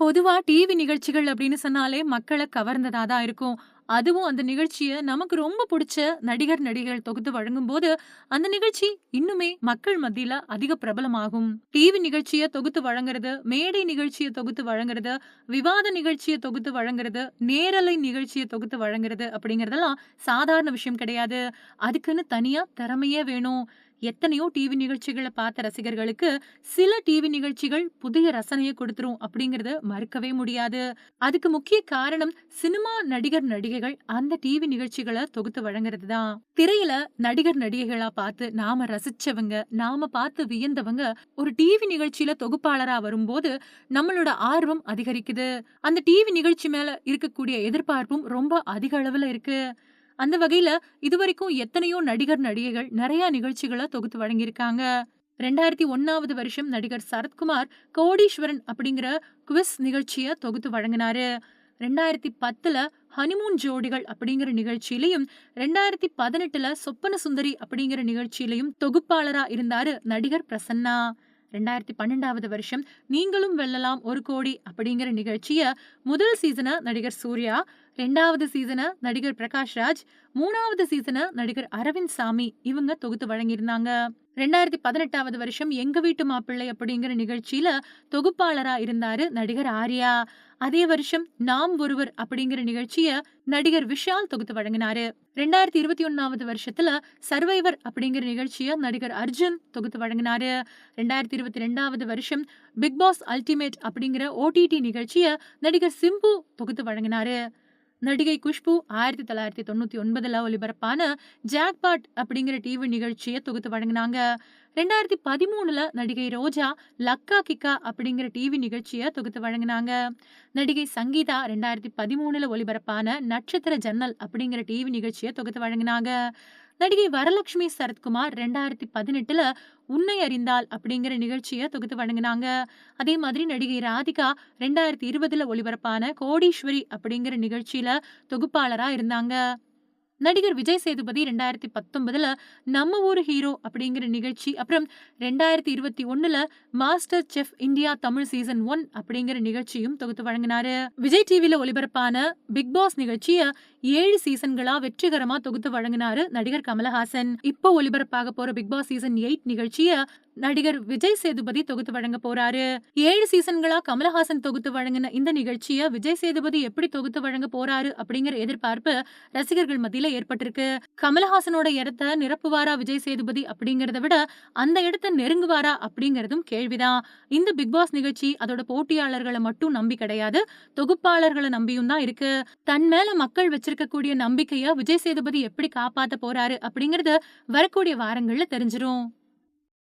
பொதுவா டிவி நிகழ்ச்சிகள் அப்படின்னு சொன்னாலே மக்களை கவர்ந்ததா தான் இருக்கும். அதுவும் அந்த நிகழ்ச்சிய நமக்கு ரொம்ப புடிச்ச நடிகர், நடிகைகள் தொகுத்து வழங்கும் போது அந்த நிகழ்ச்சி இன்னுமே மக்கள் மத்தியில அதிக பிரபலமாகும். டிவி நிகழ்ச்சிய தொகுத்து வழங்குறது, மேடை நிகழ்ச்சிய தொகுத்து வழங்குறது, விவாத நிகழ்ச்சிய தொகுத்து வழங்குறது, நேரலை நிகழ்ச்சிய தொகுத்து வழங்குறது அப்படிங்கறதெல்லாம் சாதாரண விஷயம் கிடையாது. அதுக்குன்னு தனியா திறமையே வேணும். எத்தனையோ டிவி நிகழ்ச்சிகள பார்த்த ரசிகர்களுக்கு, சில டிவி நிகழ்ச்சிகள் புதிய ரசனையை கொடுத்துரும் அப்படிங்கறது மறுக்கவே முடியாது. அதுக்கு முக்கிய காரணம் சினிமா நடிகர், நடிகைகள் அந்த டிவி நிகழ்ச்சிகளை தொகுத்து வழங்குறது தான். திரையில நடிகர், நடிகைகளா பார்த்து நாம ரசிச்சவங்க, நாம பார்த்து வியந்தவங்க ஒரு டிவி நிகழ்ச்சியில தொகுப்பாளரா வரும்போது, நம்மளோட ஆர்வம் அதிகரிக்குது. அந்த டிவி நிகழ்ச்சி மேல இருக்கக்கூடிய எதிர்பார்ப்பும் ரொம்ப அதிக அளவுல இருக்கு. அந்த வகையில இதுவரைக்கும் எத்தனையோ நடிகர், நடிகைகள் நிறைய நிகழ்ச்சிகள தொகுத்து வழங்கியிருக்காங்க. 2001வது வருஷம் நடிகர் சரத்குமார் கோடீஸ்வரன் அப்படிங்கிற குவிஸ் நிகழ்ச்சிய தொகுத்து வழங்குனாரு. 2010ல ஹனிமூன் ஜோடிகள் அப்படிங்கிற நிகழ்ச்சியிலயும், 2018ல சொப்பன சுந்தரி அப்படிங்கிற நிகழ்ச்சியிலையும் தொகுப்பாளரா இருந்தாரு நடிகர் பிரசன்னா. 2012வது வருஷம் நீங்களும் வெல்லலாம் ஒரு கோடி அப்படிங்கிற நிகழ்ச்சிய முதல் சீசனை நடிகர் சூர்யா, ரெண்டாவது சீசனை நடிகர் பிரகாஷ் ராஜ், 3வது சீசன நடிகர் அரவிந்த் சாமி இவங்க தொகுத்து வழங்கியிருந்தாங்க. 2018வது வருஷம் எங்க வீட்டு மாப்பிள்ளை அப்படிங்கிற நிகழ்ச்சியில தொகுப்பாளரா இருந்தாரு நடிகர் ஆர்யா. அதே வருஷம் நாம் ஒருவர் அப்படிங்கிற நிகழ்ச்சிய நடிகர் விஷால் தொகுத்து வழங்கினாரு. 2021வது வருஷத்துல சர்வைவர் அப்படிங்கிற நிகழ்ச்சிய நடிகர் அர்ஜுன் தொகுத்து வழங்கினாரு. 2022வது வருஷம் பிக் பாஸ் அல்டிமேட் அப்படிங்கிற ஓடிடி நிகழ்ச்சிய நடிகர் சிம்பு தொகுத்து வழங்கினாரு. நடிகை குஷ்பு 1999ல ஒளிபரப்பான ஜாக்பாட் அப்படிங்கிற டிவி நிகழ்ச்சியை தொகுத்து வழங்கினாங்க ரெண்டாயிரத்தி பதிமூணுல நடிகை ரோஜா லக்கா கிக்கா அப்படிங்கிற டிவி நிகழ்ச்சியை தொகுத்து வழங்குனாங்க. நடிகை சங்கீதா 2013ல ஒளிபரப்பான நட்சத்திர ஜன்னல் அப்படிங்கிற டிவி நிகழ்ச்சியை தொகுத்து வழங்கினாங்க நடிகை வரலட்சுமி சரத்குமார் 2018ல உன்னை அறிந்தால் அப்படிங்கிற நிகழ்ச்சிய தொகுத்து வழங்கினாங்க அதே மாதிரி நடிகை ராதிகா 2020ல ஒளிபரப்பான கோடீஸ்வரி அப்படிங்கிற நிகழ்ச்சியில தொகுப்பாளரா இருந்தாங்க. நடிகர் விஜய் சேதுபதி 2019ல நம்ம ஊரு ஹீரோ அப்படிங்கிற நிகழ்ச்சி, அப்புறம் 2021ல master chef India Tamil season one அப்படிங்கிற நிகழ்ச்சியும் தொகுத்து வழங்கினாரு. விஜய் டிவில ஒளிபரப்பான பிக் பாஸ் நிகழ்ச்சிய ஏழு சீசன்களா வெற்றிகரமா தொகுத்து வழங்கினாரு நடிகர் கமலஹாசன். இப்போ ஒளிபரப்பாக போற பிக் பாஸ் சீசன் எயிட் நிகழ்ச்சிய நடிகர் விஜய் சேதுபதி தொகுத்து வழங்க போறாரு. ஏழு சீசன்களா கமலஹாசன் தொகுத்து வழங்கின இந்த நிகழ்ச்சிய விஜய் சேதுபதி எப்படி தொகுத்து வழங்க போறாரு அப்படிங்கிற எதிர்பார்ப்பு ரசிகர்கள் மத்தியில ஏற்பட்டிருக்கு. கமலஹாசனோட இடத்த நிரப்புவாரா விஜய் சேதுபதி அப்படிங்கறத விட, அந்த இடத்த நெருங்குவாரா அப்படிங்கறதும் கேள்விதான். இந்த பிக் பாஸ் நிகழ்ச்சி அதோட போட்டியாளர்களை மட்டும் நம்பி கிடையாது, தொகுப்பாளர்களை நம்பியும் தான் இருக்கு. தன் மேல மக்கள் வச்சிருக்கக்கூடிய நம்பிக்கைய விஜய் சேதுபதி எப்படி காப்பாத்த போறாரு அப்படிங்கறது வரக்கூடிய வாரங்கள்ல தெரிஞ்சிரும்.